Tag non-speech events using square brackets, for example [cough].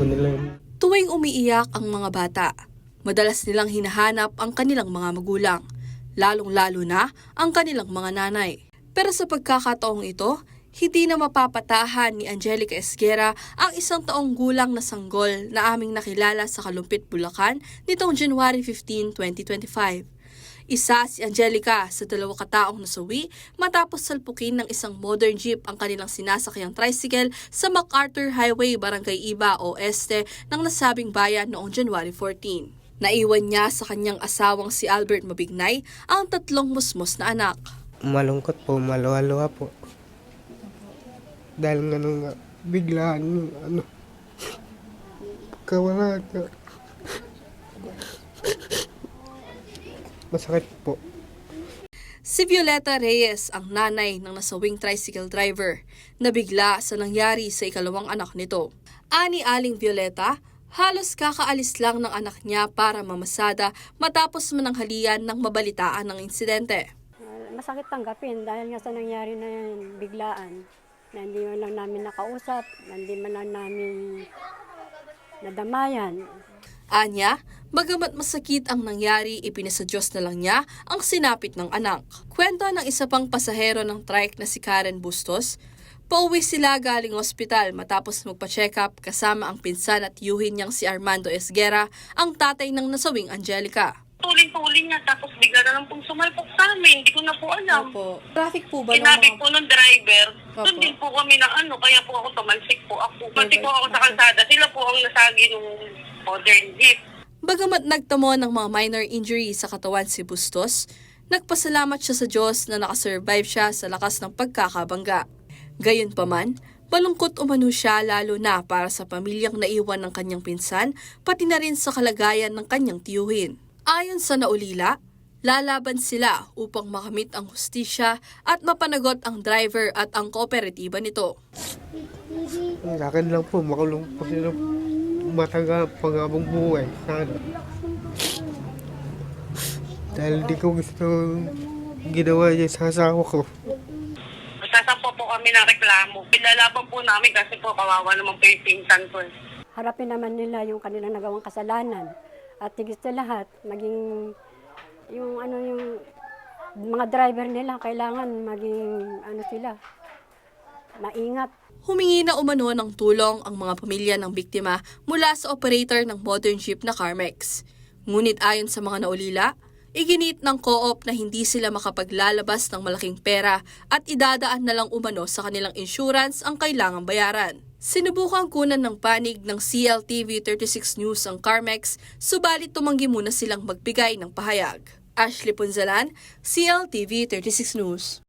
Walang yun. Tuwing umiiyak ang mga bata, madalas nilang hinahanap ang kanilang mga magulang, lalong-lalo na ang kanilang mga nanay. Pero sa pagkakataong ito, hindi na mapapatahan ni Angelica Esguera ang isang taong gulang na sanggol na aming nakilala sa Kalumpit, Bulacan nitong January 15, 2025. Isa si Angelica sa dalawa kataong nasawi matapos salpukin ng isang modern jeep ang kanilang sinasakyang tricycle sa MacArthur Highway, Barangay Iba o Este ng nasabing bayan noong January 14. Naiwan niya sa kanyang asawang si Albert Mabignay ang tatlong musmos na anak. Malungkot po, maluha-luha po. Dahil nga nung biglaan yung ano, [laughs] kawala ka. Masakit po. Si Violeta Reyes ang nanay ng nasawing tricycle driver na bigla sa nangyari sa ikalawang anak nito. Ani Aling Violeta, halos kakaalis lang ng anak niya para mamasada matapos mananghalian ng mabalitaan ng insidente. Uh, masakit tanggapin dahil nga sa nangyari na yan, biglaan na hindi man lang namin nakausap, na hindi man lang namin nadamayan. Anya, bagamat masakit ang nangyari, ipinasa Diyos na lang niya ang sinapit ng anak. Kwento ng isa pang pasahero ng trike na si Karen Bustos, pauwi sila galing ospital matapos magpa-check up kasama ang pinsan at yuhin niyang si Armando Esguera, ang tatay ng nasawing Angelica. tuling-tuling niya tapos bigla na lang pong sumalpok sa amin. Hindi ko na po alam. Opo. Traffic po ba Sinabi po ng driver, Opo. doon din po kami na ano, kaya po ako tumalsik po ako. Malsik po ako sa kalsada. Sila po ang nasagi ng modern jeep. Bagamat nagtamo ng mga minor injury sa katawan si Bustos, nagpasalamat siya sa Diyos na nakasurvive siya sa lakas ng pagkakabangga. Gayunpaman, malungkot umano siya lalo na para sa pamilyang naiwan ng kanyang pinsan, pati na rin sa kalagayan ng kanyang tiyuhin. Ayon sa naulila, lalaban sila upang makamit ang hustisya at mapanagot ang driver at ang kooperatiba nito. Ang akin lang po, makulong po sila mataga pangabong buhay. Sana. Dahil di ko gusto ginawa niya sa asawa ko. Sasampo po kami ng reklamo. Pinalaban po namin kasi po kawawa naman po yung pinsan ko. eh. Harapin naman nila yung kanilang nagawang kasalanan. At tigit sa lahat, maging yung ano yung mga driver nila kailangan maging ano sila maingat Humingi na umano ng tulong ang mga pamilya ng biktima mula sa operator ng modern jeep na Carmex. Ngunit ayon sa mga naulila, iginit ng co-op na hindi sila makapaglalabas ng malaking pera at idadaan na lang umano sa kanilang insurance ang kailangang bayaran. Sinubukang kunan ng panig ng CLTV 36 News ang Carmex, subalit tumanggi muna silang magbigay ng pahayag. Ashley Punzalan, CLTV 36 News.